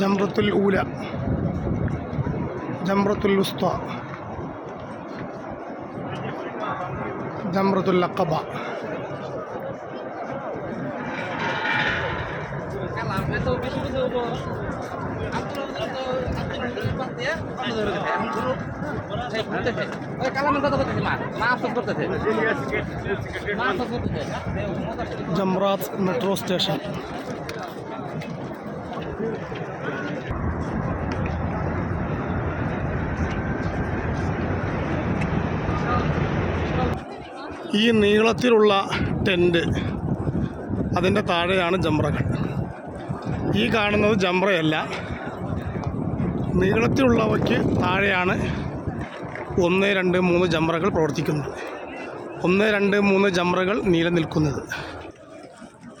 ജംറത്തുൽ ഊല ജംറത്തുൽ ഉസ്ത ജംറത്തുൽ അക്കബ Kalah, itu bisu ഈ നീളത്തിലുള്ള tent അതിന്റെ താഴെയാണ് ജംറകൾ. ഈ കാണുന്നത് ജംറയല്ല. നീളത്തിലുള്ളവയ്ക്ക് താഴെയാണ് ഒന്ന് രണ്ട് മൂന്ന് ജംറകൾ പ്രവർത്തിക്കുന്നത്. ഒന്ന് രണ്ട് മൂന്ന് ജംറകൾ നിലനിൽക്കുന്നത്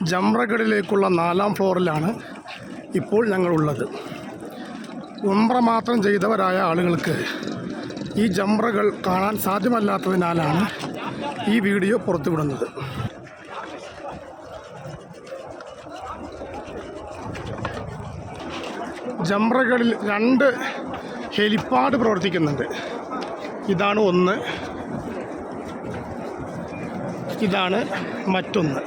ജംറകളിലേക്കുള്ള നാലാം ഫ്ലോറിലാണ് ഇപ്പോൾ ഞങ്ങളുള്ളത്. ഉംറ മാത്രം ചെയ്തവരായ ആളുകൾക്ക് ഈ ജംറകൾ കാണാൻ സാധ്യമല്ലാത്തതിനാലാണ് ഈ വീഡിയോ പുറത്തുവിടുന്നത്. ജംറകളിൽ രണ്ട് ഹെലിപ്പാഡ് പ്രവർത്തിക്കുന്നുണ്ട്. ഇതാണ് ഒന്ന്. ഇതാണ് മറ്റൊന്ന്.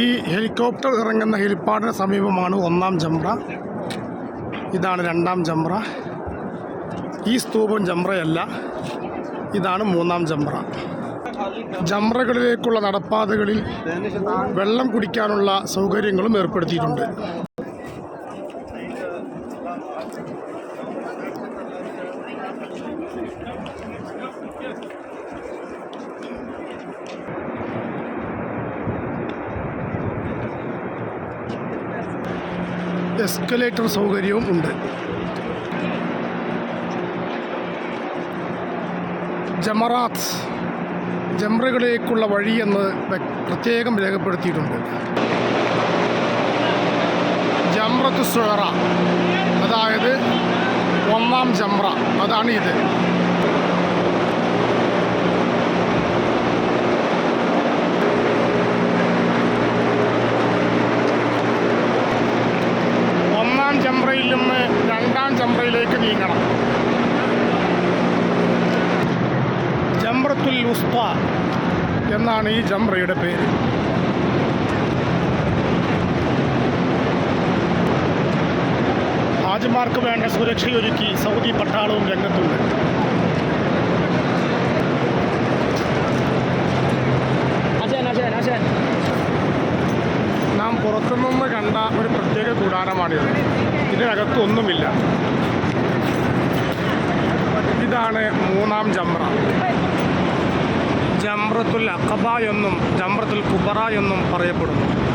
ഈ ഹെലികോപ്റ്റർ ഇറങ്ങുന്ന ഹെലിപ്പാഡിന് സമീപമാണ് ഒന്നാം ജംറ. ഇതാണ് രണ്ടാം ജംറ. ഈ സ്തൂപം ജംറയല്ല ഇതാണ് മൂന്നാം ജംറ. ജംറകളിലേക്കുള്ള നടപ്പാതകളിൽ വെള്ളം കുടിക്കാനുള്ള സൗകര്യങ്ങളും ഏർപ്പെടുത്തിയിട്ടുണ്ട്. എസ്കലേറ്റർ സൗകര്യവും ഉണ്ട്. ജമറാത്ത് ജംറകളിലേക്കുള്ള വഴിയെന്ന് പ്രത്യേകം രേഖപ്പെടുത്തിയിട്ടുണ്ട്. ജംറത്ത് സുഹറ അതായത് ഒന്നാം ജംറ അതാണ് ഇത്. ജംറയിൽ നിന്ന് രണ്ടാം ചമ്പ്രയിലേക്ക് നീങ്ങണം. ജംറത്തുൽ ഉസ്ത എന്നാണ് ഈ ജംറയുടെ പേര്. ഹാജിമാർക്ക് വേണ്ട സുരക്ഷയൊരുക്കി സൗദി പട്ടാളവും രംഗത്തുണ്ട്. അജയൻ അജയൻ asen. പുറത്തുനിന്ന് കണ്ട ഒരു പ്രത്യേക കൂടാരമാണിത്. ഇതിനകത്ത് ഒന്നുമില്ല ഇതാണ് മൂന്നാം ജംറ. ജംറത്തുൽ അഖബ എന്നും ജംറത്തുൽ കുബറ എന്നും പറയപ്പെടുന്നു.